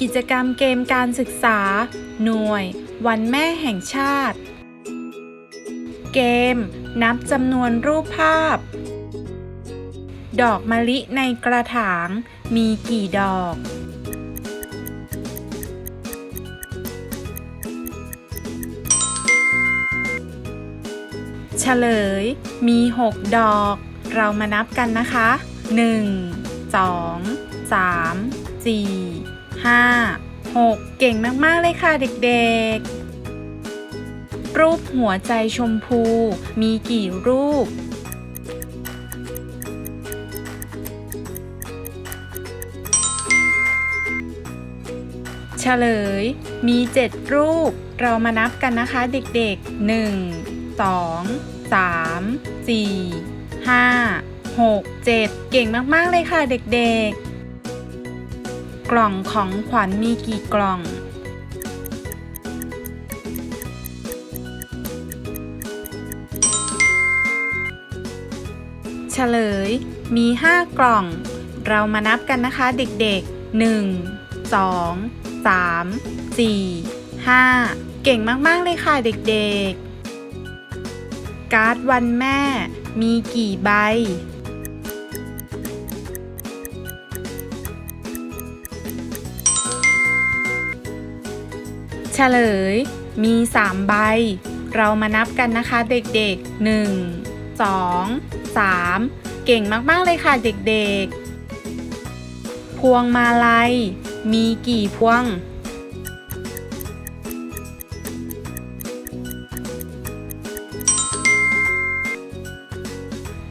กิจกรรมเกมการศึกษา หน่วย วันแม่แห่งชาติ เกม นับจำนวนรูปภาพ ดอกมะลิในกระถาง มีกี่ดอก เฉลย มี 6 ดอก เรามานับกันนะคะ 1 2 3 4 5 6 เก่งมากๆเลยค่ะเด็กๆ รูปหัวใจชมพูมีกี่รูป เฉลย มี 7 รูป เรามานับกันนะคะเด็กๆ 1 2 3 4 5 6 7 เก่งมาก ๆ เลยค่ะเด็กๆ กล่องของขวัญมีกี่กล่อง เฉลย มี 5 กล่อง เรามานับกันนะคะเด็กๆ 1 2 3 4 5 เก่งมากๆเลยค่ะเด็กๆ การ์ดวันแม่มีกี่ใบ เฉลย มี 3 ใบ เรามานับกันนะคะเด็กๆ 1 2 3 เก่งมากๆเลยค่ะเด็กๆ พวงมาลัย มีกี่พวง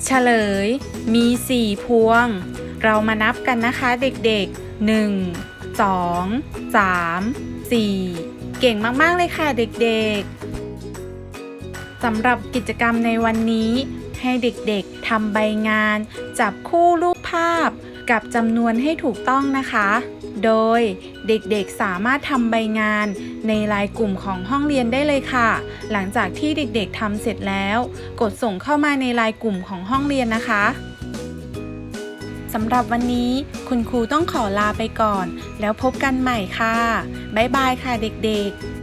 เฉลย มี 4 พวง เรามานับกันนะคะเด็กๆ 1 2 3 4 เก่งมาก ๆ เลยค่ะเด็กๆ สำหรับกิจกรรมในวันนี้ ให้เด็กๆทำใบงาน จับคู่รูปภาพ กับจำนวนให้ถูกต้องนะคะ โดยเด็กๆสามารถทำใบงาน ในไลน์กลุ่มของห้องเรียนได้เลยค่ะ หลังจากที่เด็กๆทำเสร็จแล้ว กดส่งเข้ามาในไลน์กลุ่มของห้องเรียนนะคะ สำหรับวันนี้คุณครูต้องขอลาไปก่อน แล้วพบกันใหม่ค่ะ บ๊ายบายค่ะเด็กๆ